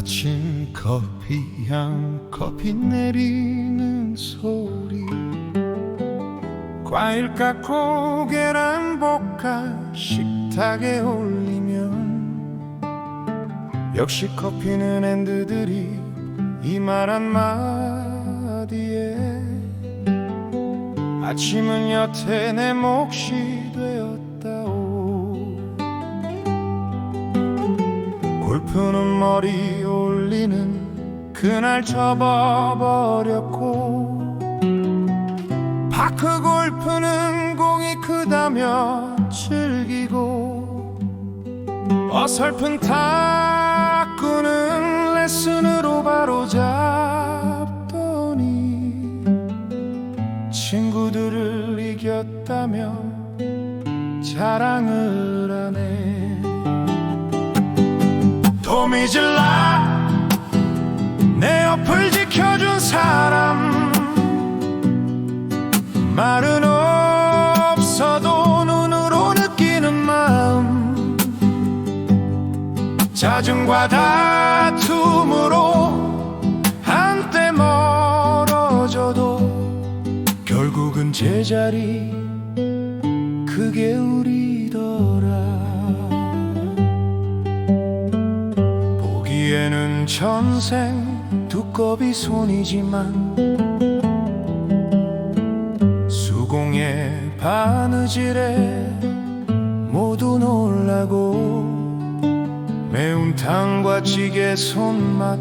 아침 커피 향 커피 내리는 소리. 과일 깎고 계란 볶아 식탁에 올리면 역시 커피는 핸드들이 이 말 한마디에. 아침은 여태 내 몫이 골프는 머리 올리는 그날 접어버렸고 파크 골프는 공이 크다며 즐기고 어설픈 탁구는 레슨으로 바로 잡더니 친구들을 이겼다며 자랑을 도미질라. 내 옆을 지켜준 사람. 말은 없어도 눈으로 느끼는 마음. 짜증과 다툼으로 한때 멀어져도 결국은 제자리. 그게 우리더라 기에는 전생 두꺼비 손이지만 수공의 바느질에 모두 놀라고 매운탕과 찌개 손맛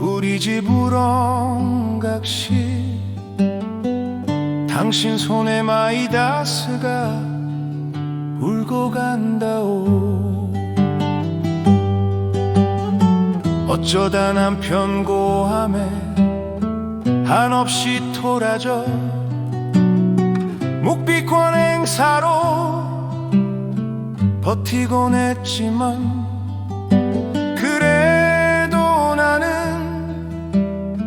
우리 집 우렁각시 당신 손에 마이다스가 울고 간다오 어쩌다 남편 고함에 한없이 토라져 묵비권 행사로 버티곤 했지만 그래도 나는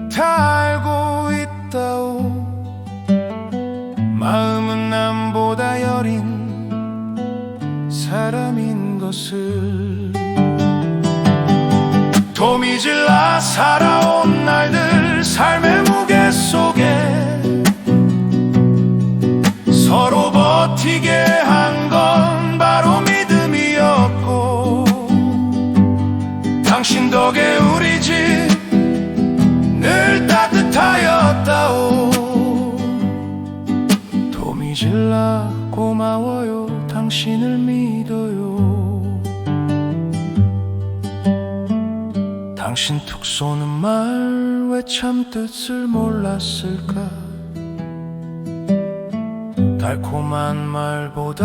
다 알고 있다오. 마음은 남보다 여린 사람인 것을 도미질라 살아온 날들 삶의 무게 속에. 서로 버티게 한 건 바로 믿음이었고 당신 덕에 우리 집 늘 따뜻하였다오. 도미질라 고마워요 당신을 믿어요 당신 툭 쏘는 말 왜 참 뜻을 몰랐을까? 달콤한 말보다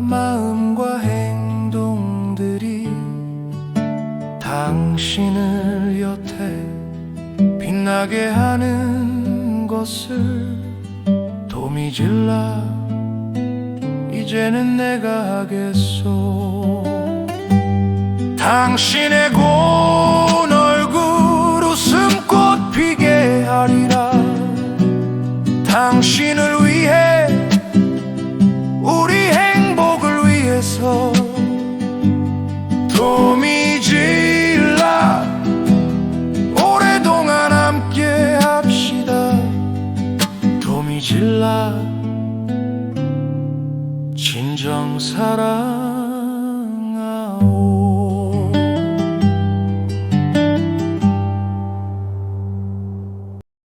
마음과 행동들이 당신을 여태 빛나게 하는 것을 도미질라 이제는 내가 하겠소. 당신의 고 ছাড়া